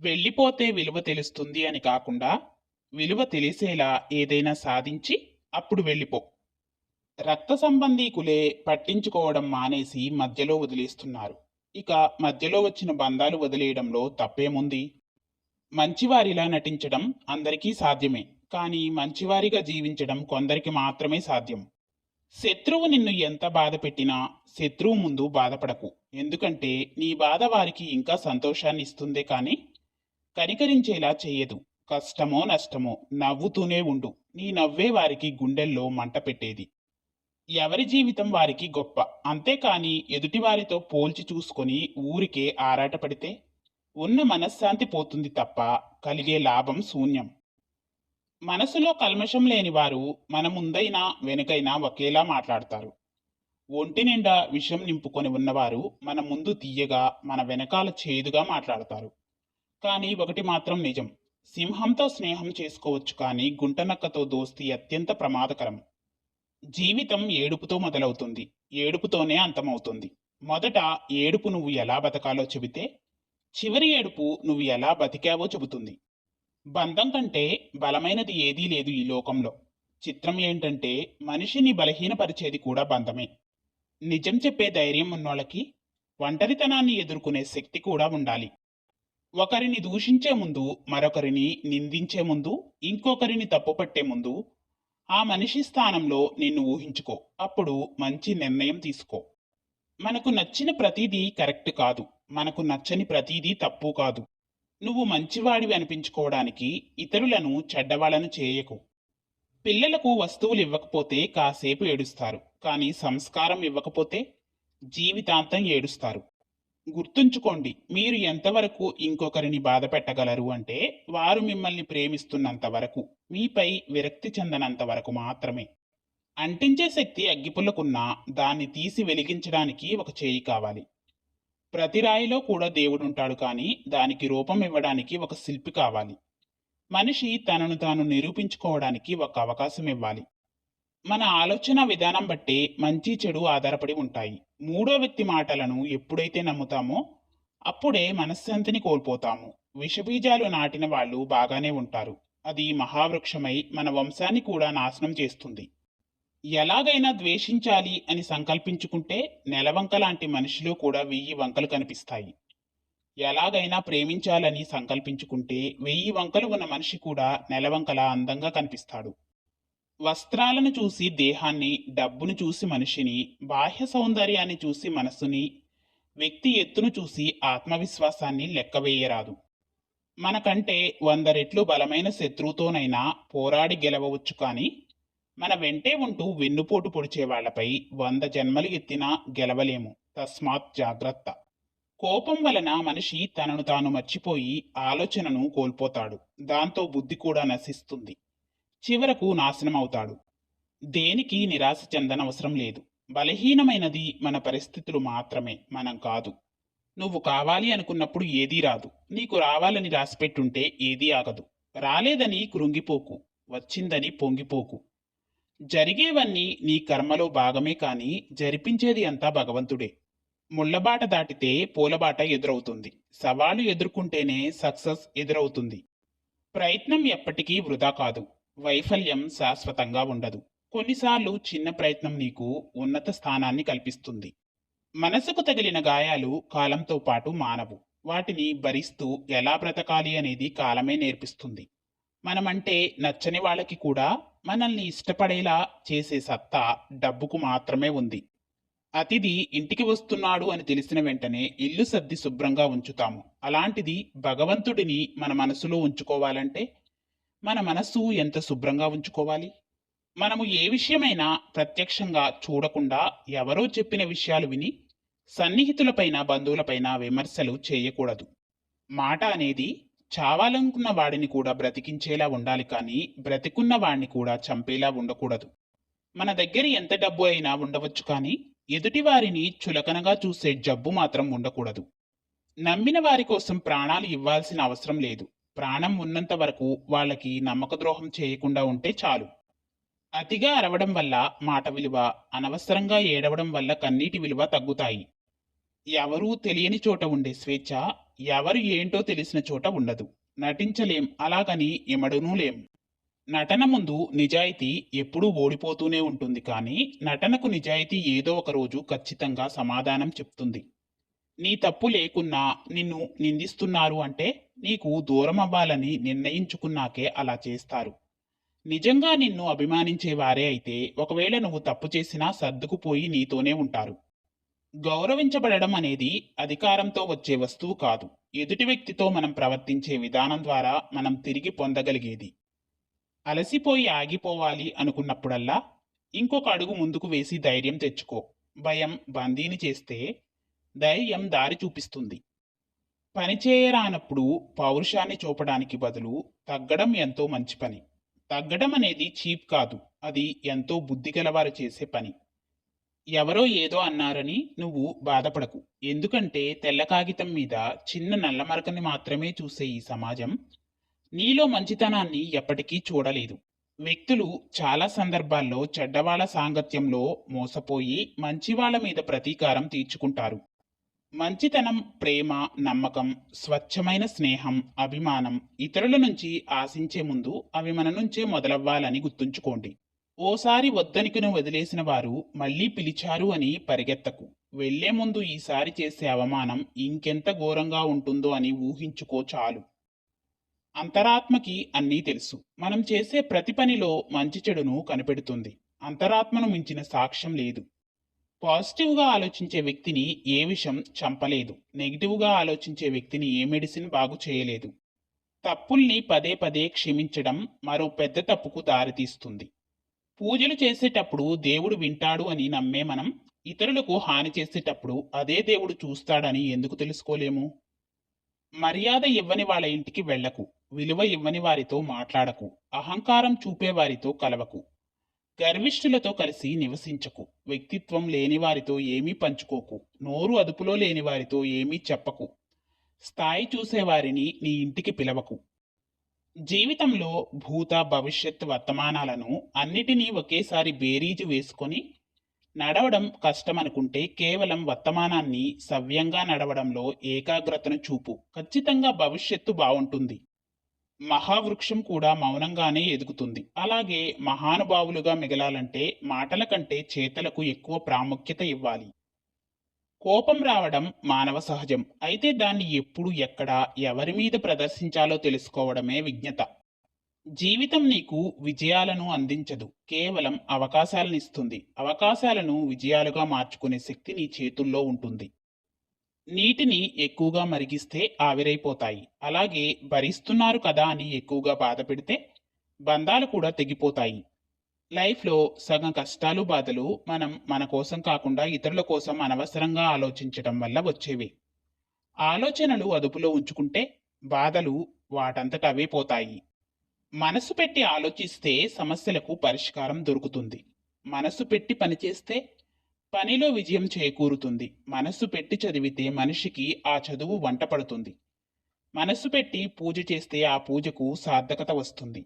వెళ్ళిపోతే విలువ తెలుస్తుంది అని కాకుండా విలువ తెలిసేలా ఏదైనా సాధించి అప్పుడు వెళ్ళిపో. రక్త సంబంధీకులే పట్టించుకోవడం మానేసి మధ్యలో వదిలేస్తున్నారు. ఇక మధ్యలో వచ్చిన బంధాలు వదిలేయడంలో తప్పేముంది? మంచివారిలా నటించడం అందరికీ సాధ్యమే కానీ మంచివారిగా జీవించడం కొందరికి మాత్రమే సాధ్యం. శత్రువు నిన్ను ఎంత బాధ పెట్టినా శత్రువు ముందు బాధపడకు. ఎందుకంటే నీ బాధ వారికి ఇంకా సంతోషాన్ని ఇస్తుందే కానీ కనికరించేలా చేయదు. కష్టమో నష్టమో నవ్వుతూనే ఉండు. నీ నవ్వే వారికి గుండెల్లో మంట పెట్టేది. ఎవరి జీవితం వారికి గొప్ప. అంతేకాని ఎదుటివారితో పోల్చి చూసుకొని ఊరికే ఆరాటపడితే ఉన్న మనశ్శాంతి పోతుంది తప్ప కలిగే లాభం శూన్యం. మనసులో కల్మషం లేని వారు మన ముందైనా వెనుకైనా ఒకేలా మాట్లాడతారు. ఒంటి నిండా విషం నింపుకొని ఉన్నవారు మన ముందు తీయగా మన వెనకాల చేదుగా మాట్లాడతారు. కానీ ఒకటి మాత్రం నిజం. సింహంతో స్నేహం చేసుకోవచ్చు కానీ గుంటనక్కతో దోస్తి అత్యంత ప్రమాదకరం. జీవితం ఏడుపుతో మొదలవుతుంది. ఏడుపుతోనే అంతమవుతుంది. మొదట ఏడుపు నువ్వు ఎలా బతకాలో చెబితే చివరి ఏడుపు నువ్వు ఎలా బతికావో చెబుతుంది. బంధం కంటే బలమైనది ఏదీ లేదు ఈ లోకంలో. చిత్రం ఏంటంటే మనిషిని బలహీనపరిచేది కూడా బంధమే. నిజం చెప్పే ధైర్యం ఉన్నోళ్ళకి ఒంటరితనాన్ని ఎదుర్కొనే శక్తి కూడా ఉండాలి. ఒకరిని దూషించే ముందు మరొకరిని నిందించే ముందు ఇంకొకరిని తప్పుపట్టే ముందు ఆ మనిషి స్థానంలో నిన్ను ఊహించుకో. అప్పుడు మంచి నిర్ణయం తీసుకో. మనకు నచ్చిన ప్రతిదీ కరెక్ట్ కాదు. మనకు నచ్చని ప్రతిదీ తప్పు కాదు. నువ్వు మంచివాడివి అనిపించుకోవడానికి ఇతరులను చెడ్డవాళ్ళను చేయకు. పిల్లలకు వస్తువులు ఇవ్వకపోతే కాసేపు ఏడుస్తారు. కానీ సంస్కారం ఇవ్వకపోతే జీవితాంతం ఏడుస్తారు. గుర్తుంచుకోండి మీరు ఎంతవరకు ఇంకొకరిని బాధ పెట్టగలరు అంటే వారు మిమ్మల్ని ప్రేమిస్తున్నంత వరకు మీపై విరక్తి చెందనంత వరకు మాత్రమే. అంటించే శక్తి అగ్గిపుల్లకున్నా దాన్ని తీసి వెలిగించడానికి ఒక చేయి కావాలి. ప్రతి రాయిలో కూడా దేవుడుంటాడు కానీ దానికి రూపం ఇవ్వడానికి ఒక శిల్పి కావాలి. మనిషి తనను తాను నిరూపించుకోవడానికి ఒక అవకాశం ఇవ్వాలి. మన ఆలోచన విధానం బట్టే మంచి చెడు ఆధారపడి ఉంటాయి. మూడో వ్యక్తి మాటలను ఎప్పుడైతే నమ్ముతామో అప్పుడే మనశ్శాంతిని కోల్పోతాము. విషబీజాలు నాటిన వాళ్ళు బాగానే ఉంటారు. అది మహావృక్షమై మన వంశాన్ని కూడా నాశనం చేస్తుంది. ఎలాగైనా ద్వేషించాలి అని సంకల్పించుకుంటే నెలవంక లాంటి మనిషిలో కూడా వెయ్యి వంకలు కనిపిస్తాయి. ఎలాగైనా ప్రేమించాలని సంకల్పించుకుంటే వెయ్యి వంకలు ఉన్న మనిషి కూడా నెలవంకలా అందంగా కనిపిస్తాడు. వస్త్రాలను చూసి దేహాన్ని డబ్బును చూసి మనిషిని బాహ్య సౌందర్యాన్ని చూసి మనస్సుని వ్యక్తి ఎత్తును చూసి ఆత్మవిశ్వాసాన్ని లెక్కవేయరాదు మనకంటే వంద రెట్లు బలమైన శత్రువుతోనైనా పోరాడి గెలవవచ్చు కానీ మన వెంటే ఉంటూ వెన్నుపోటు పొడిచే వాళ్ళపై వంద జన్మలు ఎత్తినా గెలవలేము. తస్మాత్ జాగ్రత్త. కోపం వలన మనిషి తనను తాను మర్చిపోయి ఆలోచనను కోల్పోతాడు. దాంతో బుద్ధి కూడా నశిస్తుంది. చివరకు నాశనం అవుతాడు దేనికి నిరాశ చెందనవసరం లేదు. బలహీనమైనది మన పరిస్థితులు మాత్రమే మనం కాదు. నువ్వు కావాలి అనుకున్నప్పుడు ఏదీ రాదు. నీకు రావాలని రాసిపెట్టుంటే ఏదీ ఆగదు. రాలేదని కృంగిపోకు. వచ్చిందని పొంగిపోకు. జరిగేవన్నీ నీ కర్మలో భాగమే కాని జరిపించేది అంతా భగవంతుడే. ముళ్ళబాట దాటితే పూలబాట ఎదురవుతుంది. సవాలు ఎదుర్కొంటేనే సక్సెస్ ఎదురవుతుంది. ప్రయత్నం ఎప్పటికీ వృధా కాదు. వైఫల్యం శాశ్వతంగా ఉండదు. కొన్నిసార్లు చిన్న ప్రయత్నం నీకు ఉన్నత స్థానాన్ని కల్పిస్తుంది. మనసుకు తగిలిన గాయాలు కాలంతో పాటు మానవు. వాటిని భరిస్తూ ఎలా బ్రతకాలి అనేది కాలమే నేర్పిస్తుంది. మనమంటే నచ్చని వాళ్ళకి కూడా మనల్ని ఇష్టపడేలా చేసే సత్తా డబ్బుకు మాత్రమే ఉంది. అతిథి ఇంటికి వస్తున్నాడు అని తెలిసిన వెంటనే ఇల్లు సర్ది శుభ్రంగా ఉంచుతాము. అలాంటిది భగవంతుడిని మన మనసులో ఉంచుకోవాలంటే మన మనస్సు ఎంత శుభ్రంగా ఉంచుకోవాలి? మనము ఏ విషయమైనా ప్రత్యక్షంగా చూడకుండా ఎవరో చెప్పిన విషయాలు విని సన్నిహితులపైన బంధువులపైన విమర్శలు చేయకూడదు. మాట అనేది చావాలనుకున్న వాడిని కూడా బ్రతికించేలా ఉండాలి కానీ బ్రతికున్న వాడిని కూడా చంపేలా ఉండకూడదు. మన దగ్గర ఎంత డబ్బు అయినా ఉండవచ్చు కానీ ఎదుటివారిని చులకనగా చూసే జబ్బు మాత్రం ఉండకూడదు. నమ్మిన వారి కోసం ప్రాణాలు ఇవ్వాల్సిన అవసరం లేదు. ప్రాణం ఉన్నంత వరకు వాళ్ళకి నమ్మక ద్రోహం చేయకుండా ఉంటే చాలు. అతిగా అరవడం వల్ల మాట విలువ అనవసరంగా ఏడవడం వల్ల కన్నీటి విలువ తగ్గుతాయి. ఎవరూ తెలియని చోట ఉండే స్వేచ్ఛ ఎవరు ఏంటో తెలిసిన చోట ఉండదు. నటించలేం అలాగని ఎమడునూ లేం. నటన ముందు నిజాయితీ ఎప్పుడూ ఓడిపోతూనే ఉంటుంది కానీ నటనకు నిజాయితీ ఏదో ఒక రోజు ఖచ్చితంగా సమాధానం చెప్తుంది. నీ తప్పు లేకున్నా నిన్ను నిందిస్తున్నారు అంటే నీకు దూరం అవ్వాలని నిర్ణయించుకున్నాకే అలా చేస్తారు. నిజంగా నిన్ను అభిమానించే వారే అయితే ఒకవేళ నువ్వు తప్పు చేసినా సర్దుకుపోయి నీతోనే ఉంటారు. గౌరవించబడడం అనేది అధికారంతో వచ్చే వస్తువు కాదు. ఎదుటి వ్యక్తితో మనం ప్రవర్తించే విధానం ద్వారా మనం తిరిగి పొందగలిగేది. అలసిపోయి ఆగిపోవాలి అనుకున్నప్పుడల్లా ఇంకొక అడుగు ముందుకు వేసి ధైర్యం తెచ్చుకో. భయం బందీని చేస్తే ధైర్యం దారి చూపిస్తుంది. పనిచేయరానప్పుడు పౌరుషాన్ని చూపడానికి బదులు తగ్గడం ఎంతో మంచి పని. తగ్గడం అనేది చీప్ కాదు అది ఎంతో బుద్ధి గలవారు చేసే పని. ఎవరో ఏదో అన్నారని నువ్వు బాధపడకు. ఎందుకంటే తెల్ల కాగితం మీద చిన్న నల్ల మరకని మాత్రమే చూసే ఈ సమాజం నీలో మంచితనాన్ని ఎప్పటికీ చూడలేదు. వ్యక్తులు చాలా సందర్భాల్లో చెడ్డవాళ్ళ సాంగత్యంలో మోసపోయి మంచివాళ్ళ మీద ప్రతీకారం తీర్చుకుంటారు. మంచితనం ప్రేమ నమ్మకం స్వచ్ఛమైన స్నేహం అభిమానం ఇతరుల నుంచి ఆశించే ముందు అవి మన నుంచే మొదలవ్వాలని గుర్తుంచుకోండి. ఓసారి వద్దనికను వదిలేసిన వారు మళ్ళీ పిలిచారు అని పరిగెత్తకు. వెళ్ళే ముందు ఈసారి చేసే అవమానం ఇంకెంత ఘోరంగా ఉంటుందో అని ఊహించుకో చాలు. అంతరాత్మకి అన్నీ తెలుసు. మనం చేసే ప్రతి పనిలో మంచి చెడును కనిపెడుతుంది. అంతరాత్మను మించిన సాక్ష్యం లేదు. పాజిటివ్గా ఆలోచించే వ్యక్తిని ఏ విషయం చంపలేదు. నెగిటివ్గా ఆలోచించే వ్యక్తిని ఏ మెడిసిన్ బాగు చేయలేదు. తప్పుల్ని పదే పదే క్షమించడం మరో పెద్ద తప్పుకు దారితీస్తుంది. పూజలు చేసేటప్పుడు దేవుడు వింటాడు అని నమ్మే మనం ఇతరులకు హాని చేసేటప్పుడు అదే దేవుడు చూస్తాడని ఎందుకు తెలుసుకోలేము? మర్యాద ఇవ్వని వాళ్ళ ఇంటికి వెళ్ళకు. విలువ ఇవ్వని వారితో మాట్లాడకు. అహంకారం చూపే వారితో కలవకు. గర్విష్ఠులతో కలిసి నివసించకు. వ్యక్తిత్వం లేని వారితో ఏమీ పంచుకోకు. నోరు అదుపులో లేని వారితో ఏమీ చెప్పకు. స్థాయి చూసేవారిని నీ ఇంటికి పిలవకు. జీవితంలో భూత భవిష్యత్ వర్తమానాలను అన్నిటినీ ఒకేసారి బేరీజు వేసుకొని నడవడం కష్టమనుకుంటే కేవలం వర్తమానాన్ని సవ్యంగా నడవడంలో ఏకాగ్రతను చూపు. ఖచ్చితంగా భవిష్యత్తు బాగుంటుంది మహావృక్షం కూడా మౌనంగానే ఎదుగుతుంది. అలాగే మహానుభావులుగా మిగలాలంటే మాటల కంటే చేతలకు ఎక్కువ ప్రాముఖ్యత ఇవ్వాలి. కోపం రావడం మానవ సహజం. అయితే దాన్ని ఎప్పుడు ఎక్కడ ఎవరి మీద ప్రదర్శించాలో తెలుసుకోవడమే విజ్ఞత. జీవితం నీకు విజయాలను అందించదు. కేవలం అవకాశాలను ఇస్తుంది అవకాశాలను విజయాలుగా మార్చుకునే శక్తి నీ చేతుల్లో ఉంటుంది. నీటిని ఎక్కువగా మరిగిస్తే ఆవిరైపోతాయి. అలాగే భరిస్తున్నారు కదా అని ఎక్కువగా బాధ పెడితే బంధాలు కూడా తెగిపోతాయి. లైఫ్లో సగం కష్టాలు బాధలు మనం మన కోసం కాకుండా ఇతరుల కోసం అనవసరంగా ఆలోచించడం వల్ల వచ్చేవి. ఆలోచనలు అదుపులో ఉంచుకుంటే బాధలు వాటంతట అవే పోతాయి. మనసు పెట్టి ఆలోచిస్తే సమస్యలకు పరిష్కారం దొరుకుతుంది. మనసు పెట్టి పనిచేస్తే పనిలో విజయం చేకూరుతుంది. మనస్సు పెట్టి చదివితే మనిషికి ఆ చదువు వంట పడుతుంది మనస్సు పెట్టి పూజ చేస్తే ఆ పూజకు సార్థకత వస్తుంది.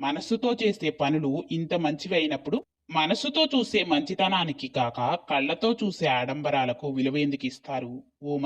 మనస్సుతో చేసే పనులు ఇంత మంచివి అయినప్పుడు మనస్సుతో చూసే మంచితనానికి కాక కళ్ళతో చూసే ఆడంబరాలకు విలువ ఎందుకు ఇస్తారు? ఓ